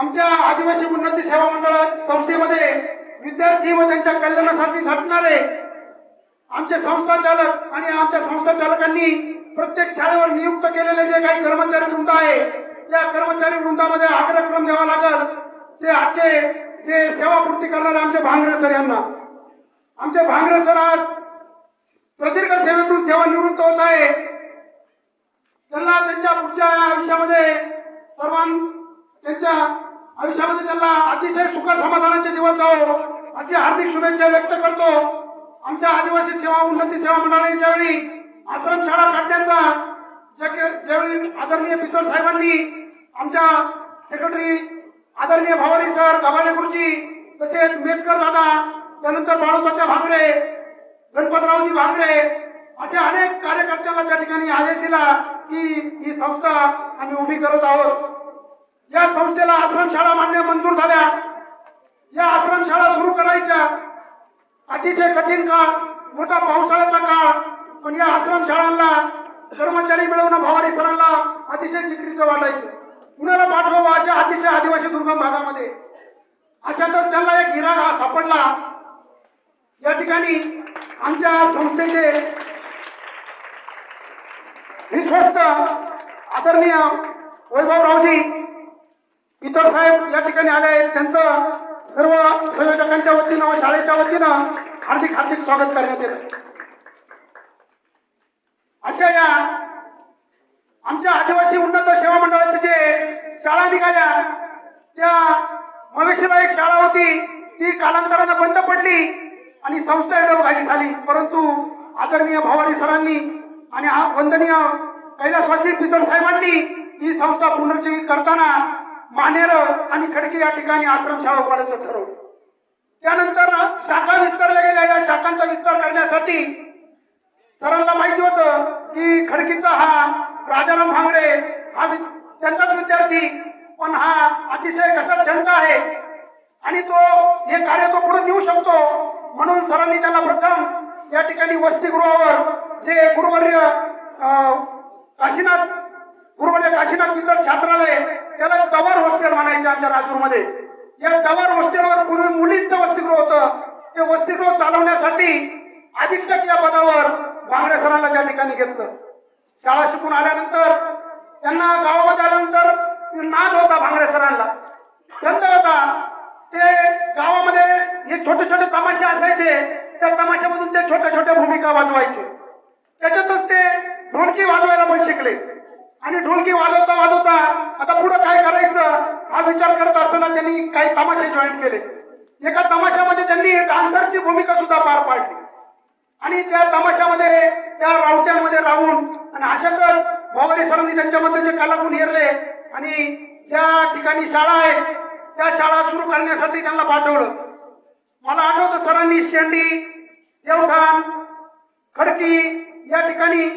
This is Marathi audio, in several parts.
आमच्या आदिवासी उन्नती सेवा मंडळ संस्थेमध्ये विद्यार्थी व त्यांच्या कल्याणासाठी झटणारे आमचे संस्था चालक आणि आमच्या संस्था चालकांनी प्रत्येक शाळेवर नियुक्त केलेले जे काही कर्मचारी वृंद आहे त्या कर्मचारी वृंदामध्ये अग्रक्रम द्यावा लागल. ते आजचे जे सेवापूर्ती करणारे आमचे भांगरे सर यांना. आमचे भांगरे सर आज प्रदीर्घ सेवेतून सेवानिवृत्त होत आहे. त्यांना त्यांच्या पुढच्या आयुष्यामध्ये सर्वां त्यांच्या आयुष्यामध्ये त्यांना अतिशय सुख समाधानाचे दिवस जावो अशी हार्दिक शुभेच्छा व्यक्त करतो. आमच्या आदिवासी सेवा उन्नती सेवा मंडळाने ज्यावेळी आश्रमशाळा काढण्याचा ज्या- ज्यावेळी आदरणीय पितळ साहेबांनी आमच्या सेक्रेटरी आदरणीय भावारी सर गव्हाणे गुरुजी तसेच मेटकर दादा त्यानंतर बाळूतात्या भांगरे गणपतरावजी भांगरे असे अनेक कार्यकर्त्यांना त्या ठिकाणी आदेश दिला की ही संस्था आम्ही उभी करत आहोत. या संस्थेला आश्रमशाळा मान्य मंजूर झाल्या. या आश्रमशाळा सुरू करायच्या. अतिशय कठीण काळ मोठा पावसाळ्याचा काळ. पण या आश्रमशाळांना कर्मचारी मिळवणं भवानी सरांना अतिशय जिकरीचं वाटायचं. कुणाला पाठवावं अशा अतिशय आदिवासी दुर्गम भागामध्ये? अशातच त्यांना एक हिरा सापडला. या ठिकाणी आमच्या संस्थेचे विश्वस्त आदरणीय वैभवरावजी इतर साहेब या ठिकाणी आले आहेत. त्यांचं सर्व संयोजकांच्या वतीनं व शाळेच्या वतीनं हार्दिक हार्दिक स्वागत करण्यात येत. अशा या आमच्या आदिवासी उन्नत सेवा मंडळाचे जे शाळा निघाल्या त्या मवेशीला एक शाळा होती. ती कालांतरानं बंद पडली आणि संस्था एवढी झाली. परंतु आदरणीय भवानी सरांनी आणि वंदनीय कैलासवासी पितळ साहेबांनी ही संस्था पुनर्जीवित करताना मानेर आणि खडकी या ठिकाणी आश्रमशाळा उभारायचं ठरवलं. त्यानंतर शाखा विस्तारल्या गेल्या. या शाखांचा विस्तार करण्यासाठी सरांना माहिती होतं की खडकीचा हा राजाराम भांगरे हा त्यांचाच विद्यार्थी पण हा अतिशय कसा छंद आहे. आणि तो हे कार्य तो पुढे देऊ शकतो. म्हणून सरांनी त्याला प्रथम या ठिकाणी वसतिगृहावर जे गुरुवर्य काशीनाथ गुरुवर्य काशीनाथ मित्र छात्रालय त्याला जवार हॉस्टेल म्हणायचे आमच्या राजूरमध्ये. या जवार हॉस्टेलवर पूर्वी मुलींचं वसतिगृह होतं. ते वसतिगृह चालवण्यासाठी अधीक्षक या पदावर भांगडे सरांना त्या ठिकाणी घेतलं. शाळा शिकून आल्यानंतर त्यांना गावामध्ये आल्यानंतर नाद होता भांगडे सरांना छंद होता. ते गावामध्ये हे छोटे छोटे तमाशे असायचे. त्या तमाशामधून ते छोट्या छोट्या भूमिका वाजवायचे. त्याच्यातच ते ढोलकी वाजवायला पण शिकले. आणि ढोलकी वाजवता वाजवता आता पुढे काय करायचं? हा विचार करत असताना त्यांनी काही तमाशे जॉईन केले. एका तमाशामध्ये त्यांनी डान्सरची भूमिका सुद्धा पार पाडली. आणि त्या तमाशामध्ये त्या रावट्यांमध्ये राहून आणि अशातच भावारी सरांनी त्यांच्यामध्ये जे कलागुण हेरले आणि त्या ठिकाणी शाळा आहे त्या शाळा सुरू करण्यासाठी त्यांना पाठवलं. मला आठवतं सरांनी शेंडी देवठाण खडकी या ठिकाणी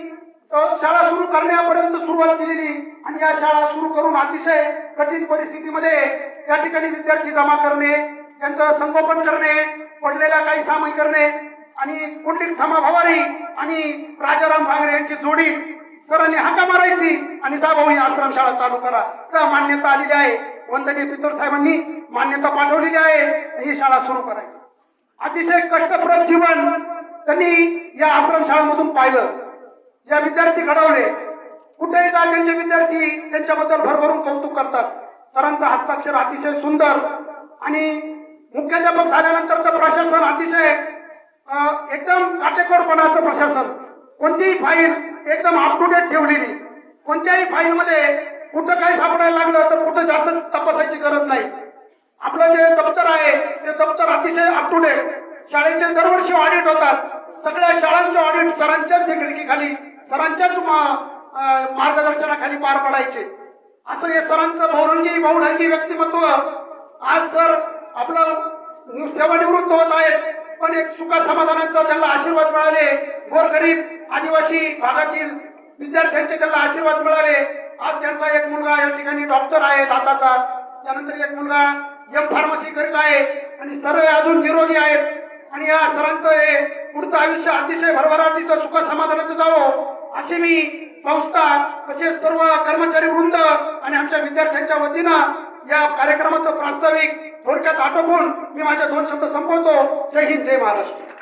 तर शाळा सुरू करण्यापर्यंत सुरुवात केलेली आणि या शाळा सुरू करून अतिशय कठीण परिस्थितीमध्ये या ठिकाणी विद्यार्थी जमा करणे त्यांचं संगोपन करणे पडलेला काही सामाई करणे आणि कुंडलिक थांबा भवारी आणि राजाराम भांगरे यांची जोडी सरांनी हाका मारायची आणि जा भाऊ ही आश्रमशाळा चालू करा. तर मान्यता आलेली आहे. वंदनीय पितळ साहेबांनी मान्यता पाठवलेली आहे. ही शाळा सुरू करायची. अतिशय कष्टप्रद जीवन त्यांनी या आश्रमशाळेमधून पाहिलं. ज्या विद्यार्थी घडवले. कुठेही जा त्यांचे विद्यार्थी त्यांच्याबद्दल भरभरून कौतुक करतात. सरांचं हस्ताक्षर अतिशय सुंदर आणि मुख्याध्यापक झाल्यानंतर प्रशासन अतिशय एकदम काटेकोरपणाचं प्रशासन. कोणतीही फाईल एकदम अप टू डेट ठेवलेली. कोणत्याही फाईलमध्ये कुठं काही सापडायला लागलं तर कुठं जास्त तपासायची गरज नाही. आपलं जे दप्तर आहे ते दप्तर अतिशय अप टू डेट शाळेचे दरवर्षी ऑडिट होतात. सगळ्या शाळांचे ऑडिट सरांच्याच देखरेखीखाली. सरांच्याच मार्गदर्शनाखाली पार पडायचे. असं हे सरांचं बहुरंगी बहुढंगी व्यक्तिमत्व आज सर आपलं सेवानिवृत्त होत आहेत. पण एक सुखा समाधानाचा त्यांना आशीर्वाद मिळाले. गोरगरीब आदिवासी भागातील विद्यार्थ्यांचे त्यांना आशीर्वाद मिळाले. आज त्यांचा एक मुलगा या ठिकाणी डॉक्टर आहे दाताचा. त्यानंतर एक मुलगा एम फार्मसी करीत आहे. आणि सर्व अजून निरोगी आहेत. आणि या सरांचं हे पुढचं आयुष्य अतिशय भरभराटीचं सुख समाधानाचं जावं अशी मी संस्था तसेच सर्व कर्मचारी वृंद आणि आमच्या विद्यार्थ्यांच्या वतीनं या कार्यक्रमाचं प्रास्ताविक थोडक्यात आटोपून मी माझे दोन शब्द संपवतो. जय हिंद जय महाराष्ट्र.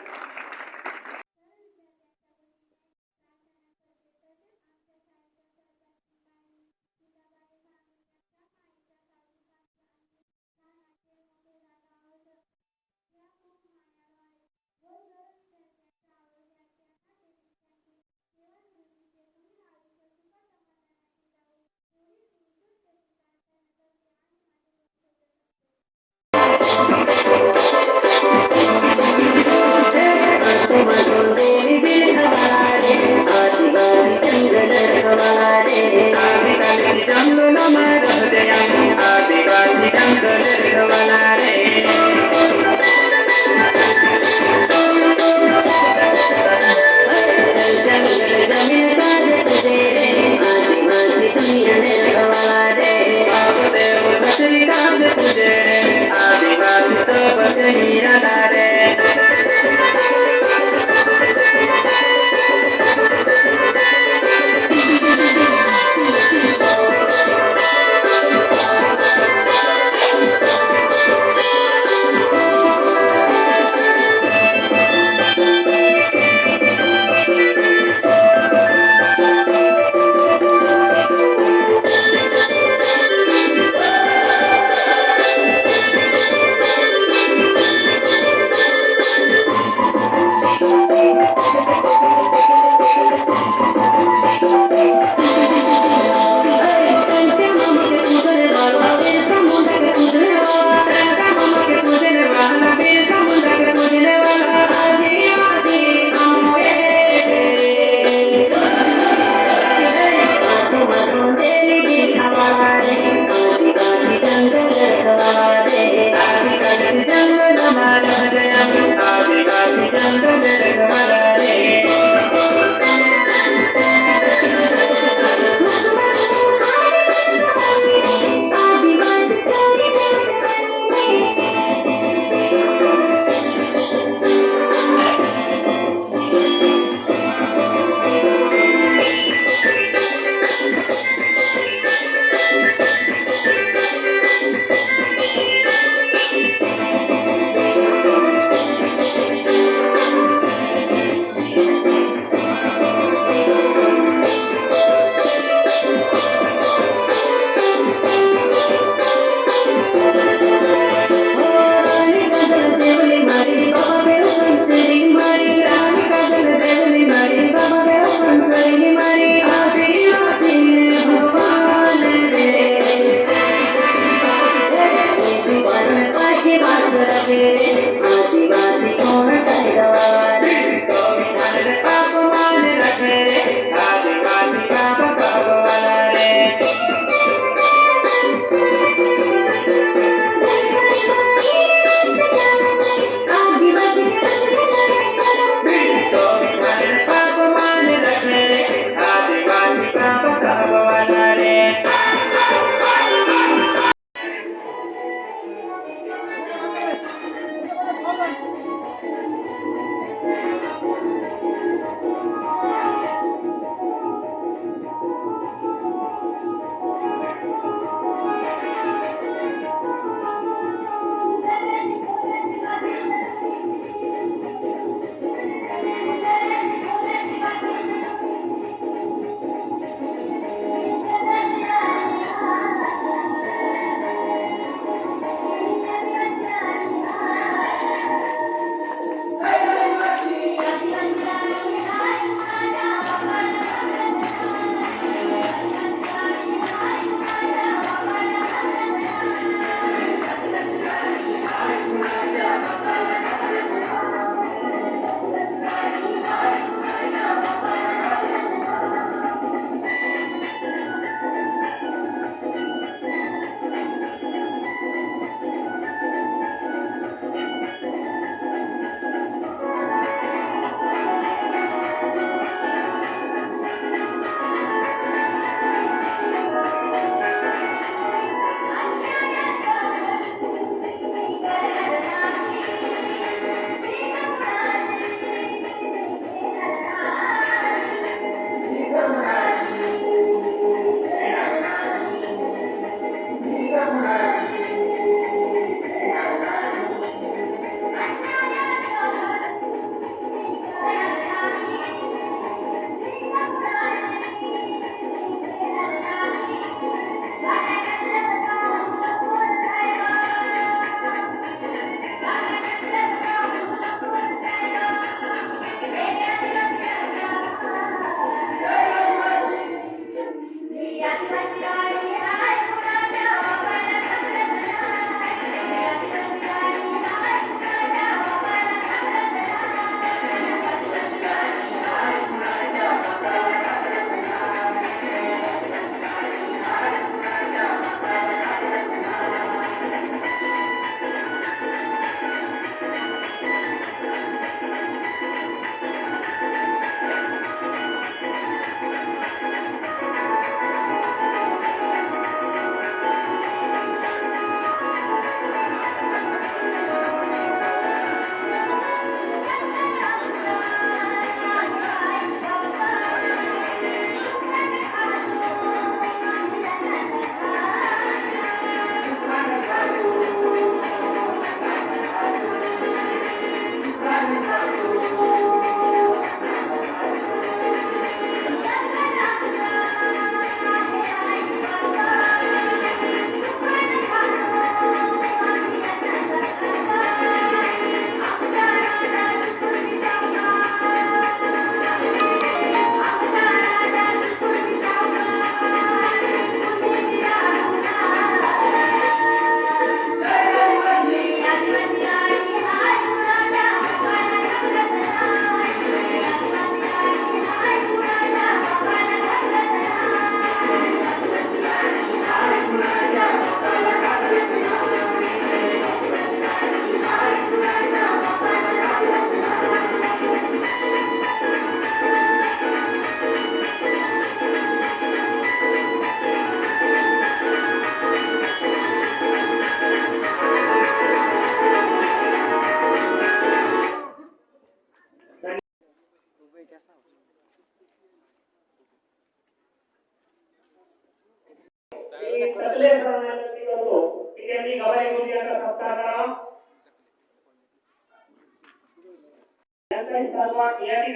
ठिकाणी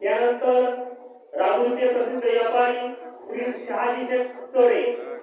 त्यानंतर राजूरचे प्रसिद्ध व्यापारी श्री शहाजी शेख